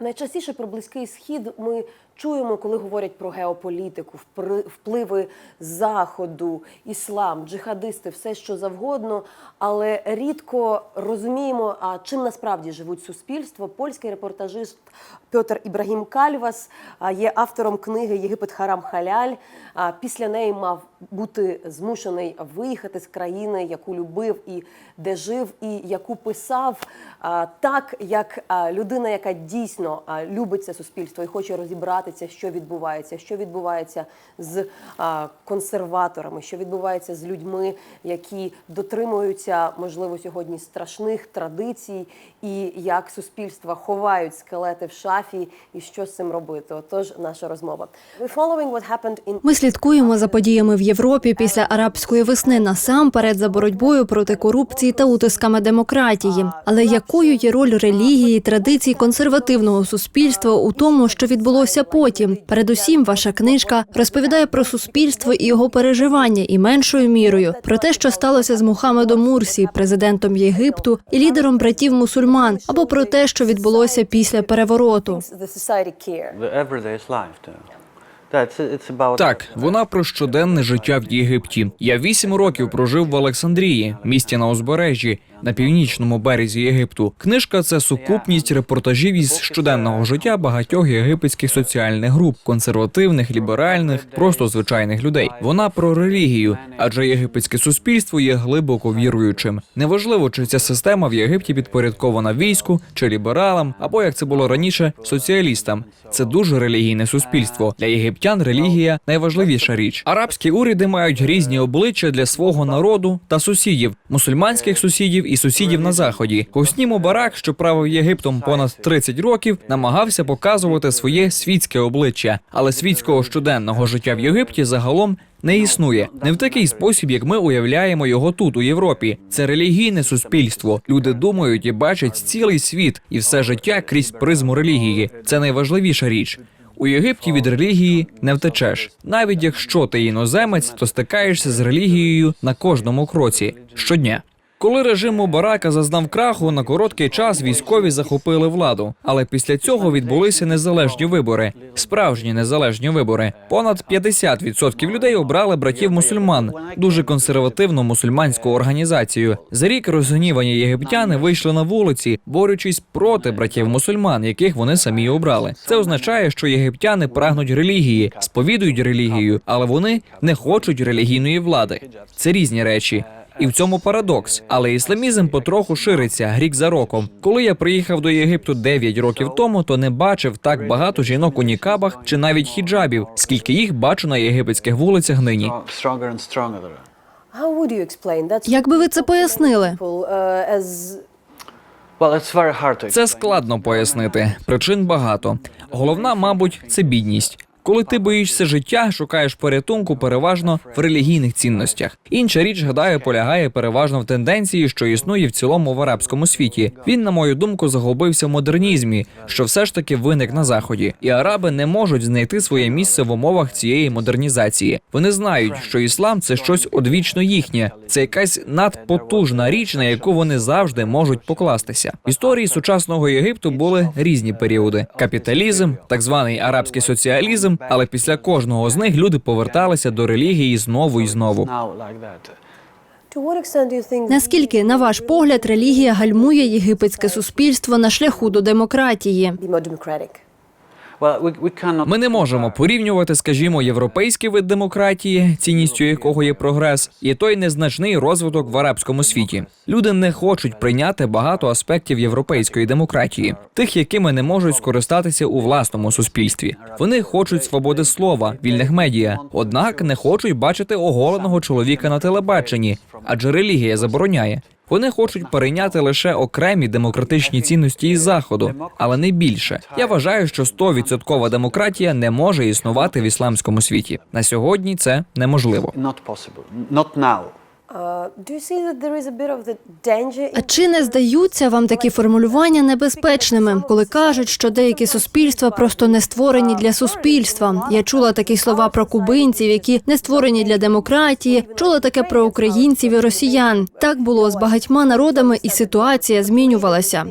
Найчастіше про близький схід ми чуємо, коли говорять про геополітику, впливи заходу, іслам, джихадисти, все що завгодно, але рідко розуміємо, а чим насправді живуть суспільство. Польський репортажист Петр Ібрагім Кальвас є автором книги Єгипет Харам Халяль. Після неї мав бути змушений виїхати з країни, яку любив і де жив, і яку писав так, як людина, яка дійсно любить це суспільство і хоче розібратися, що відбувається, що відбувається з консерваторами, що відбувається з людьми, які дотримуються, можливо, сьогодні страшних традицій, і як суспільства ховають скелети в шафі, і що з цим робити. Отож, наша розмова. Ми слідкуємо за подіями в Європі після арабської весни насамперед за боротьбою проти корупції та утисками демократії. Але якою є роль релігії, традицій консервативного суспільства у тому, що відбулося потім? Передусім, ваша книжка розповідає про суспільство і його переживання, і меншою мірою про те, що сталося з Мухаммедом Мурсі, президентом Єгипту і лідером братів мусульман, або про те, що відбулося після перевороту. Так, вона про щоденне життя в Єгипті. Я вісім років прожив в Олександрії, місті на узбережжі, на північному березі Єгипту. Книжка це сукупність репортажів із щоденного життя багатьох єгипетських соціальних груп консервативних, ліберальних, просто звичайних людей. Вона про релігію, адже єгипетське суспільство є глибоко віруючим. Неважливо, чи ця система в Єгипті підпорядкована війську чи лібералам, або як це було раніше, соціалістам. Це дуже релігійне суспільство. Для єгиптян релігія найважливіша річ. Арабські уряди мають різні обличчя для свого народу та сусідів, мусульманських сусідів і сусідів на заході. Хосні Мубарак, що правив Єгиптом понад 30 років, намагався показувати своє світське обличчя, але світського щоденного життя в Єгипті загалом. Не існує не в такий спосіб, як ми уявляємо його тут, у Європі. Це релігійне суспільство. Люди думають і бачать цілий світ і все життя крізь призму релігії. Це найважливіша річ. У Єгипті від релігії не втечеш. Навіть якщо ти іноземець, то стикаєшся з релігією на кожному кроці щодня. Коли режим Мубарака зазнав краху, на короткий час військові захопили владу. Але після цього відбулися незалежні вибори, справжні незалежні вибори. Понад 50% людей обрали братів мусульман, дуже консервативну мусульманську організацію. За рік розгнівані єгиптяни вийшли на вулиці, борючись проти братів мусульман, яких вони самі обрали. Це означає, що єгиптяни прагнуть релігії, сповідують релігію, але вони не хочуть релігійної влади. Це різні речі. І в цьому парадокс. Але ісламізм потроху шириться рік за роком. Коли я приїхав до Єгипту 9 років тому, то не бачив так багато жінок у нікабах чи навіть хіджабів, скільки їх бачу на єгипетських вулицях нині. Як би ви це пояснили? Це складно пояснити. Причин багато. Головна, мабуть, це бідність. Коли ти боїшся життя, шукаєш порятунку переважно в релігійних цінностях. Інша річ, гадаю, полягає переважно в тенденції, що існує в цілому в арабському світі. Він, на мою думку, загубився в модернізмі, що все ж таки виник на заході. І араби не можуть знайти своє місце в умовах цієї модернізації. Вони знають, що іслам це щось одвічно їхнє, це якась надпотужна річ, на яку вони завжди можуть покластися. Історії сучасного Єгипту були різні періоди: капіталізм, так званий арабський соціалізм. Але після кожного з них люди поверталися до релігії знову і знову. Наскільки, на ваш погляд, релігія гальмує єгипетське суспільство на шляху до демократії? Ми не можемо порівнювати, скажімо, європейський вид демократії, цінністю якого є прогрес, і той незначний розвиток в арабському світі. Люди не хочуть прийняти багато аспектів європейської демократії, тих, якими не можуть скористатися у власному суспільстві. Вони хочуть свободи слова, вільних медіа, однак не хочуть бачити оголеного чоловіка на телебаченні, адже релігія забороняє. Вони хочуть перейняти лише окремі демократичні цінності із заходу, але не більше. Я вважаю, що 100% демократія не може існувати в ісламському світі. На сьогодні це неможливо. Uh, А чи не здаються вам такі формулювання небезпечними, коли кажуть, що деякі суспільства просто не створені для суспільства? Я чула такі слова про кубинців, які не створені для демократії. Чула таке про українців і росіян. Так було з багатьма народами, і ситуація змінювалася.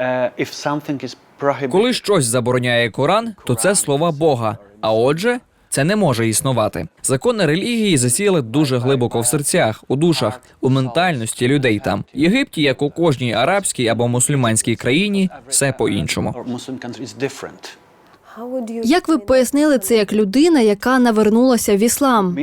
Uh, prohibited, Коли щось забороняє Коран, то це слова Бога. А отже, це не може існувати. Закони релігії засіяли дуже глибоко в серцях, у душах, у ментальності людей там. В Єгипті, як у кожній арабській або мусульманській країні, все would you Як ви пояснили це як людина, яка навернулася в іслам?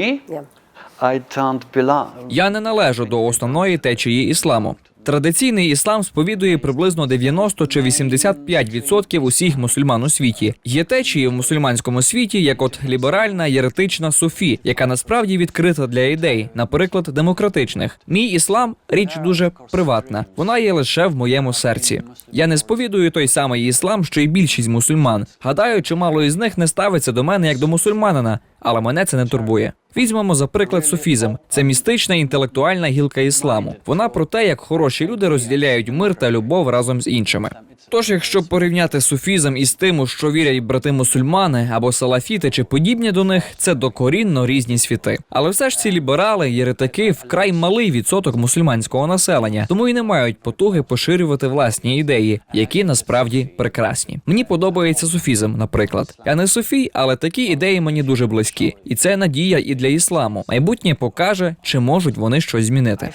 Я не належу до основної течії ісламу. Традиційний іслам сповідує приблизно 90 чи 85% усіх мусульман у світі. Є течії в мусульманському світі, як от ліберальна, єретична суфі, яка насправді відкрита для ідей, наприклад, демократичних. Мій іслам річ дуже приватна. Вона є лише в моєму серці. Я не сповідую той самий іслам, що й більшість мусульман. Гадаю, чимало із них не ставиться до мене як до мусульманина, але мене це не турбує. Візьмемо за приклад суфізм. Це містична інтелектуальна гілка ісламу. Вона про те, як хороші люди розділяють мир та любов разом з іншими. Тож, якщо порівняти суфізм із тим, у що вірять брати мусульмани або салафіти чи подібні до них, це докорінно різні світи. Але все ж ці ліберали, єретики вкрай малий відсоток мусульманського населення, тому і не мають потуги поширювати власні ідеї, які насправді прекрасні. Мені подобається суфізм, наприклад. Я не суфій, але такі ідеї мені дуже близькі, і це надія і для ісламу. Майбутнє покаже, чи можуть вони щось змінити.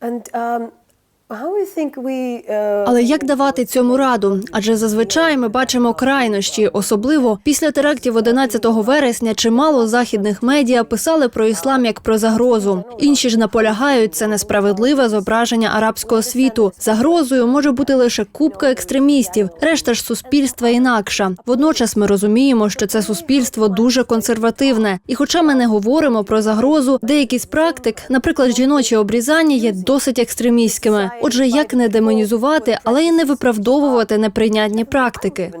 And um, Але як давати цьому раду? Адже зазвичай ми бачимо крайнощі, особливо після терактів 11 вересня. Чимало західних медіа писали про іслам як про загрозу. Інші ж наполягають це несправедливе зображення арабського світу. Загрозою може бути лише купка екстремістів, решта ж суспільства інакша. Водночас ми розуміємо, що це суспільство дуже консервативне. І, хоча ми не говоримо про загрозу, деякі з практик, наприклад, жіночі обрізання, є досить екстремістськими. Отже, як не демонізувати, але й не виправдовувати неприйнятні практики.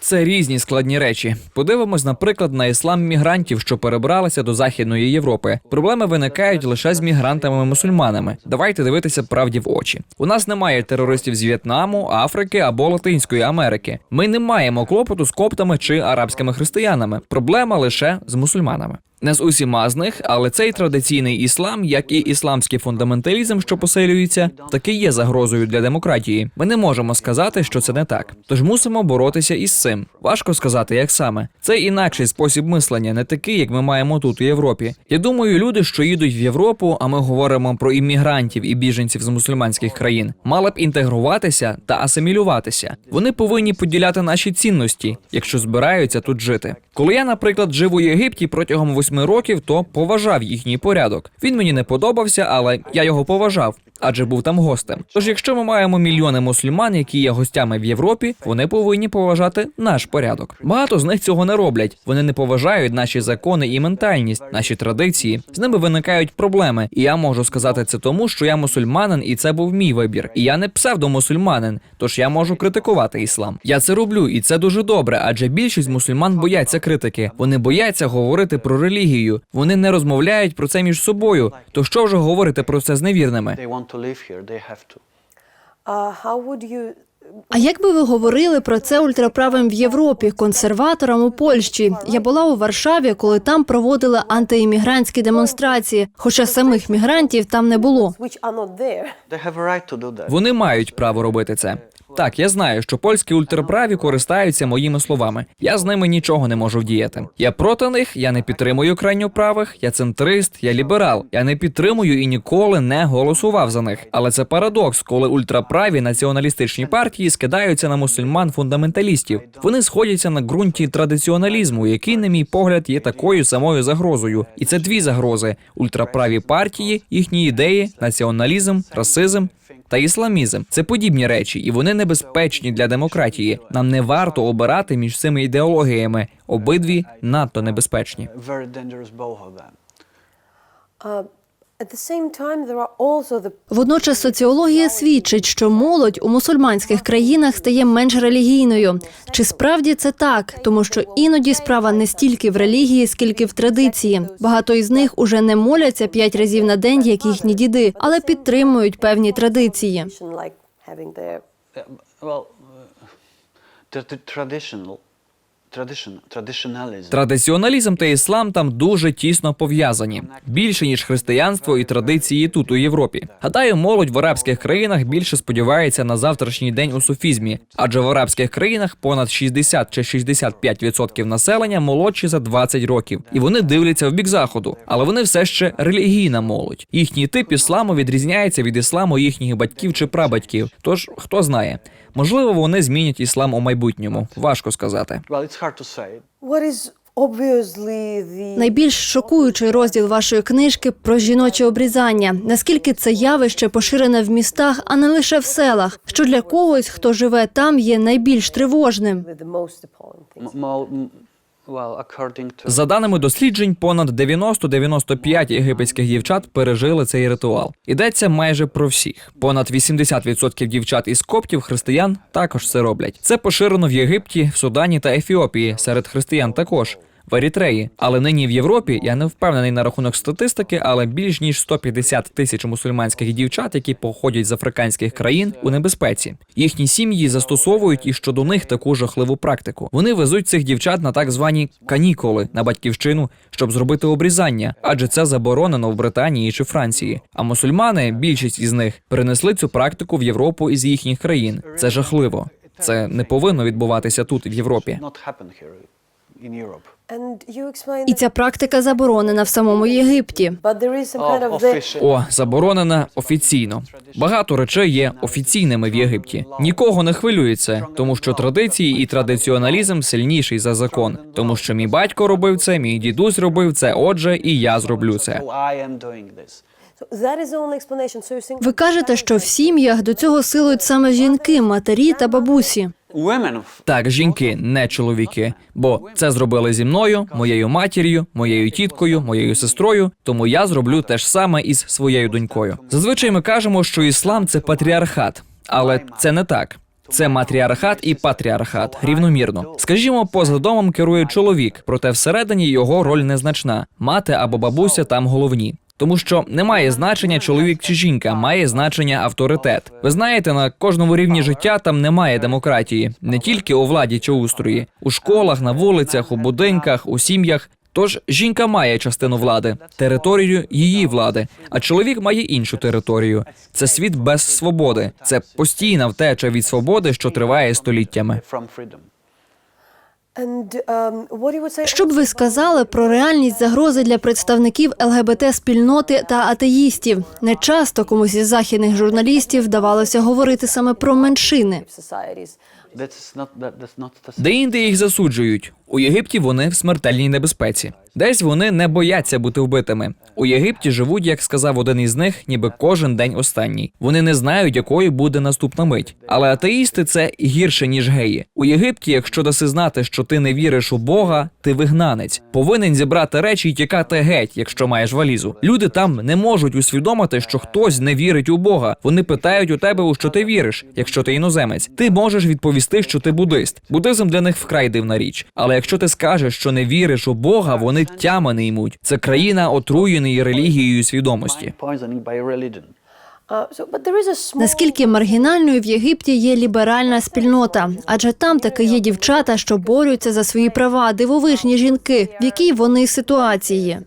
Це різні складні речі. Подивимось, наприклад, на іслам мігрантів, що перебралися до західної Європи. Проблеми виникають лише з мігрантами-мусульманами. Давайте дивитися правді в очі. У нас немає терористів з В'єтнаму, Африки або Латинської Америки. Ми не маємо клопоту з коптами чи арабськими християнами. Проблема лише з мусульманами. Не з усіма з них, але цей традиційний іслам, як і ісламський фундаменталізм, що посилюється, таки є загрозою для демократії. Ми не можемо сказати, що це не так. Тож мусимо боротися із цим. Важко сказати, як саме. Це інакший спосіб мислення, не такий, як ми маємо тут у Європі. Я думаю, люди, що їдуть в Європу, а ми говоримо про іммігрантів і біженців з мусульманських країн, мали б інтегруватися та асимілюватися. Вони повинні поділяти наші цінності, якщо збираються тут жити. Коли я, наприклад, жив у Єгипті протягом восьми років, то поважав їхній порядок. Він мені не подобався, але я його поважав. Адже був там гостем. Тож, якщо ми маємо мільйони мусульман, які є гостями в Європі, вони повинні поважати наш порядок. Багато з них цього не роблять. Вони не поважають наші закони і ментальність, наші традиції. З ними виникають проблеми. І я можу сказати це тому, що я мусульманин, і це був мій вибір. І я не псевдомусульманин, тож я можу критикувати іслам. Я це роблю, і це дуже добре, адже більшість мусульман бояться критики. Вони бояться говорити про релігію. Вони не розмовляють про це між собою. То що вже говорити про це з невірними? Want to live here, they have to. Uh, how would you А як би ви говорили про це ультраправим в Європі, консерваторам у Польщі? Я була у Варшаві, коли там проводили антиіммігрантські демонстрації, хоча самих мігрантів там не було. Вони мають право робити це. Так, я знаю, що польські ультраправі користаються моїми словами. Я з ними нічого не можу вдіяти. Я проти них, я не підтримую крайньоправих, я центрист, я ліберал. Я не підтримую і ніколи не голосував за них. Але це парадокс, коли ультраправі націоналістичні партії скидаються на мусульман фундаменталістів. Вони сходяться на ґрунті традиціоналізму, який, на мій погляд, є такою самою загрозою. І це дві загрози: ультраправі партії, їхні ідеї, націоналізм, расизм. Та ісламізм це подібні речі, і вони небезпечні для демократії. Нам не варто обирати між цими ідеологіями. Обидві надто небезпечні. Very dangerous, both of them. At the same time, there are also the Водночас соціологія свідчить, що молодь у мусульманських країнах стає менш релігійною. Чи справді це так? Тому що іноді справа не стільки в релігії, скільки в традиції. Багато із них уже не моляться п'ять разів на день, як їхні діди, але підтримують певні традиції. Традиціоналізм та іслам там дуже тісно пов'язані більше ніж християнство і традиції тут у Європі. Гадаю, молодь в арабських країнах більше сподівається на завтрашній день у суфізмі, адже в арабських країнах понад 60 чи 65% населення молодші за 20 років, і вони дивляться в бік заходу, але вони все ще релігійна молодь. Їхній тип ісламу відрізняється від ісламу їхніх батьків чи прабатьків. Тож хто знає, можливо, вони змінять іслам у майбутньому. Важко сказати. Найбільш шокуючий розділ вашої книжки про жіноче обрізання. Наскільки це явище поширене в містах, а не лише в селах, що для когось, хто живе там, є найбільш тривожним. За даними досліджень, понад 90-95 єгипетських дівчат пережили цей ритуал. Ідеться майже про всіх. Понад 80% дівчат із коптів християн також це роблять. Це поширено в Єгипті, в Судані та Ефіопії. Серед християн також. В Ерітреї, але нині в Європі я не впевнений на рахунок статистики, але більш ніж 150 тисяч мусульманських дівчат, які походять з африканських країн, у небезпеці. Їхні сім'ї застосовують і щодо них таку жахливу практику. Вони везуть цих дівчат на так звані канікули на батьківщину, щоб зробити обрізання, адже це заборонено в Британії чи Франції. А мусульмани, більшість із них, перенесли цю практику в Європу із їхніх країн. Це жахливо. Це не повинно відбуватися тут, в Європі. І ця практика заборонена в самому Єгипті. О, заборонена офіційно. Багато речей є офіційними в Єгипті. Нікого не хвилюється, тому що традиції і традиціоналізм сильніший за закон. Тому що мій батько робив це, мій дідусь робив це. Отже, і я зроблю це. Ви кажете, що в сім'ях до цього силують саме жінки, матері та бабусі. Так, жінки, не чоловіки. Бо це зробили зі мною, моєю матір'ю, моєю тіткою, моєю сестрою. Тому я зроблю те ж саме із своєю донькою. Зазвичай ми кажемо, що іслам це патріархат, але це не так. Це матріархат і патріархат рівномірно. Скажімо, поза домом керує чоловік, проте всередині його роль незначна. Мати або бабуся там головні. Тому що немає значення чоловік чи жінка, має значення авторитет. Ви знаєте, на кожному рівні життя там немає демократії, не тільки у владі чи устрої, у школах, на вулицях, у будинках, у сім'ях. Тож жінка має частину влади, територію її влади, а чоловік має іншу територію. Це світ без свободи. Це постійна втеча від свободи, що триває століттями. from freedom. and um, what you would say Що б ви сказали про реальність загрози для представників ЛГБТ спільноти та атеїстів? Не часто комусь із західних журналістів вдавалося говорити саме про меншини. Де інде їх засуджують. У Єгипті вони в смертельній небезпеці. Десь вони не бояться бути вбитими. У Єгипті живуть, як сказав один із них, ніби кожен день останній. Вони не знають, якою буде наступна мить. Але атеїсти це гірше ніж геї. У Єгипті, якщо даси знати, що ти не віриш у Бога, ти вигнанець. Повинен зібрати речі і тікати геть, якщо маєш валізу. Люди там не можуть усвідомити, що хтось не вірить у Бога. Вони питають у тебе, у що ти віриш, якщо ти іноземець. Ти можеш відповісти, що ти буддист. Буддизм для них вкрай дивна річ. Але якщо ти скажеш, що не віриш у Бога, вони тями не ймуть. Це країна отруєної релігією свідомості. Наскільки маргінальною в Єгипті є ліберальна спільнота, адже там таки є дівчата, що борються за свої права, дивовижні жінки, в якій вони ситуації.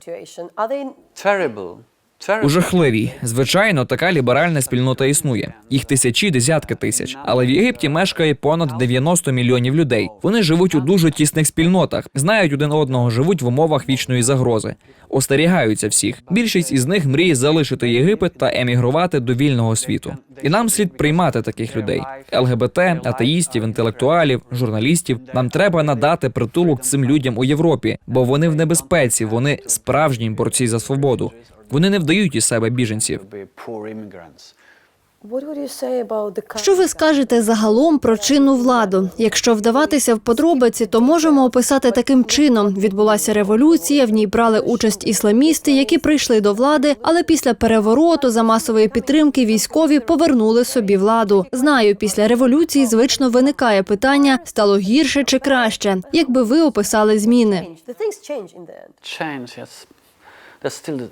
У жахливій. Звичайно, така ліберальна спільнота існує. Їх тисячі, десятки тисяч. Але в Єгипті мешкає понад 90 мільйонів людей. Вони живуть у дуже тісних спільнотах, знають один одного, живуть в умовах вічної загрози, остерігаються всіх. Більшість із них мріє залишити Єгипет та емігрувати до вільного світу. І нам слід приймати таких людей: ЛГБТ, атеїстів, інтелектуалів, журналістів. Нам треба надати притулок цим людям у Європі, бо вони в небезпеці, вони справжні борці за свободу. Вони не вдають із себе біженців. Що ви скажете загалом про чинну владу? Якщо вдаватися в подробиці, то можемо описати таким чином: відбулася революція, в ній брали участь ісламісти, які прийшли до влади, але після перевороту за масової підтримки військові повернули собі владу. Знаю, після революції звично виникає питання: стало гірше чи краще? Якби ви описали зміни?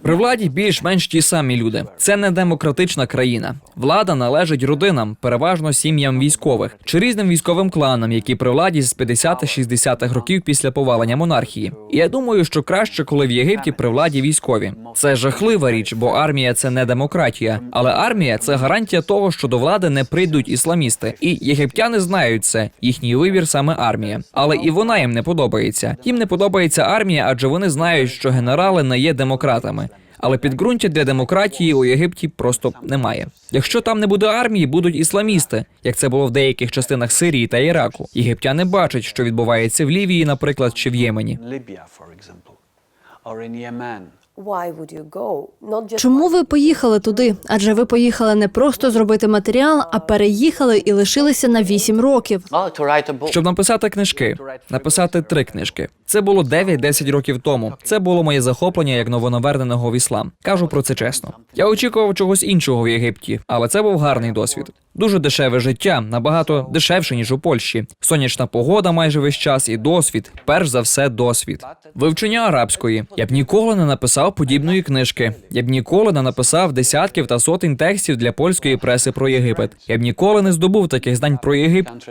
При владі більш-менш ті самі люди. Це не демократична країна. Влада належить родинам, переважно сім'ям військових чи різним військовим кланам, які при владі з 50-60-х років після повалення монархії. Я думаю, що краще, коли в Єгипті при владі військові. Це жахлива річ, бо армія це не демократія. Але армія це гарантія того, що до влади не прийдуть ісламісти. І єгиптяни знають це. Їхній вибір саме армія. Але і вона їм не подобається. Їм не подобається армія, адже вони знають, що генерали не є демократами. Але підґрунтя для демократії у Єгипті просто немає. Якщо там не буде армії, будуть ісламісти, як це було в деяких частинах Сирії та Іраку. Єгиптяни бачать, що відбувається в Лівії, наприклад, чи в Ємені. Чому ви поїхали туди? Адже ви поїхали не просто зробити матеріал, а переїхали і лишилися на вісім років. Щоб написати книжки, написати три книжки. Це було 9-10 років тому. Це було моє захоплення як новонаверненого в іслам. Кажу про це чесно. Я очікував чогось іншого в Єгипті, але це був гарний досвід. Дуже дешеве життя, набагато дешевше ніж у Польщі. Сонячна погода майже весь час і досвід. Перш за все, досвід. Вивчення арабської. Я б ніколи не написав подібної книжки. Я б ніколи не написав десятків та сотень текстів для польської преси про Єгипет. Я б ніколи не здобув таких знань про Єгипет.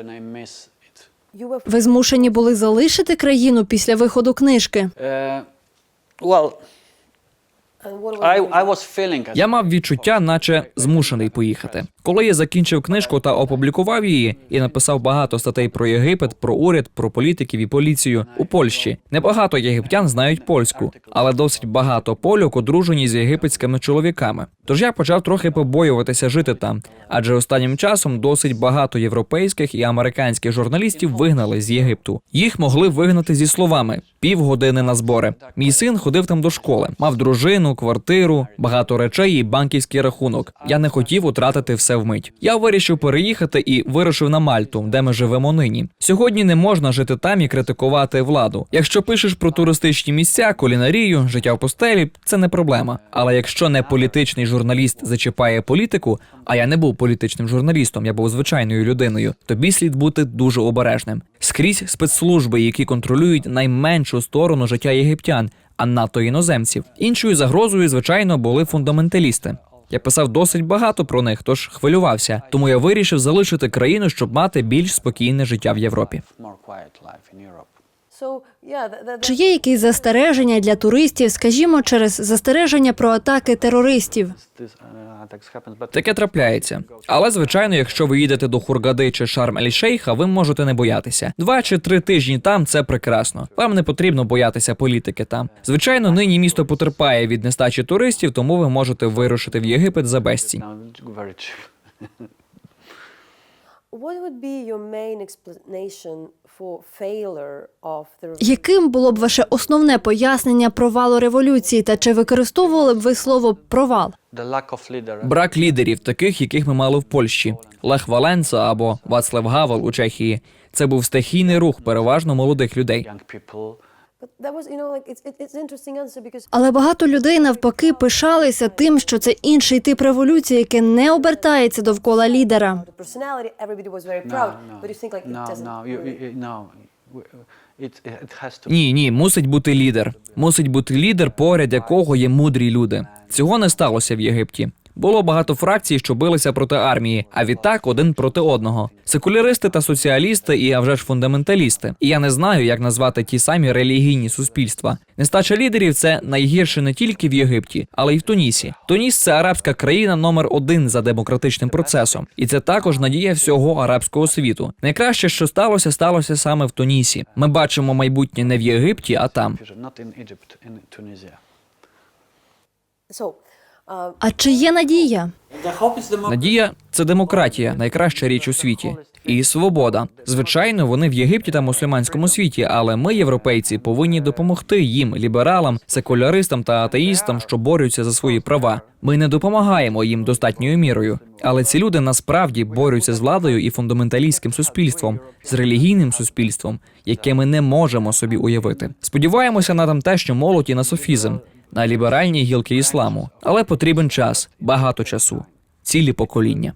Ви змушені були залишити країну після виходу книжки. Uh, well, I, I was feeling Я мав відчуття, наче змушений поїхати. Коли я закінчив книжку та опублікував її і написав багато статей про Єгипет, про уряд, про політиків і поліцію у Польщі. Небагато єгиптян знають польську, але досить багато польок одружені з єгипетськими чоловіками. Тож я почав трохи побоюватися жити там, адже останнім часом досить багато європейських і американських журналістів вигнали з Єгипту. Їх могли вигнати зі словами півгодини на збори. Мій син ходив там до школи, мав дружину, квартиру, багато речей і банківський рахунок. Я не хотів утратити все вмить. Я вирішив переїхати і вирушив на Мальту, де ми живемо нині. Сьогодні не можна жити там і критикувати владу. Якщо пишеш про туристичні місця, кулінарію, життя в постелі, це не проблема. Але якщо не політичний журналіст зачіпає політику, а я не був політичним журналістом, я був звичайною людиною, тобі слід бути дуже обережним. Скрізь спецслужби, які контролюють найменшу сторону життя єгиптян, а надто іноземців. Іншою загрозою, звичайно, були фундаменталісти. Я писав досить багато про них, тож хвилювався. Тому я вирішив залишити країну, щоб мати більш спокійне життя в Європі. Чи є якісь застереження для туристів, скажімо, через застереження про атаки терористів? Таке трапляється. Але звичайно, якщо ви їдете до Хургади чи шарм ель шейха ви можете не боятися. Два чи три тижні там це прекрасно. Вам не потрібно боятися політики там. Звичайно, нині місто потерпає від нестачі туристів, тому ви можете вирушити в Єгипет за безцінь. Яким було б ваше основне пояснення провалу революції, та чи використовували б ви слово провал? The lack. Брак лідерів, таких, яких ми мали в Польщі. Лех Валенца або Вацлав Гавел у Чехії. Це був стихійний рух, переважно молодих людей. Але багато людей навпаки пишалися тим, що це інший тип революції, яке не обертається довкола лідера. Ні, ні, мусить бути лідер. Мусить бути лідер, поряд якого є мудрі люди. Цього не сталося в Єгипті. Було багато фракцій, що билися проти армії, а відтак один проти одного. Секуляристи та соціалісти, і а вже ж фундаменталісти. І я не знаю, як назвати ті самі релігійні суспільства. Нестача лідерів це найгірше не тільки в Єгипті, але й в Тунісі. Туніс це арабська країна номер один за демократичним процесом, і це також надія всього арабського світу. Найкраще, що сталося, сталося саме в Тунісі. Ми бачимо майбутнє не в Єгипті, а там. А чи є надія? Надія це демократія, найкраща річ у світі. І свобода. Звичайно, вони в Єгипті та мусульманському світі, але ми, європейці, повинні допомогти їм, лібералам, секуляристам та атеїстам, що борються за свої права. Ми не допомагаємо їм достатньою мірою. Але ці люди насправді борються з владою і фундаменталістським суспільством, з релігійним суспільством, яке ми не можемо собі уявити. Сподіваємося на тамтешню молодь і на софізм, на ліберальні гілки ісламу, але потрібен час, багато часу, цілі покоління.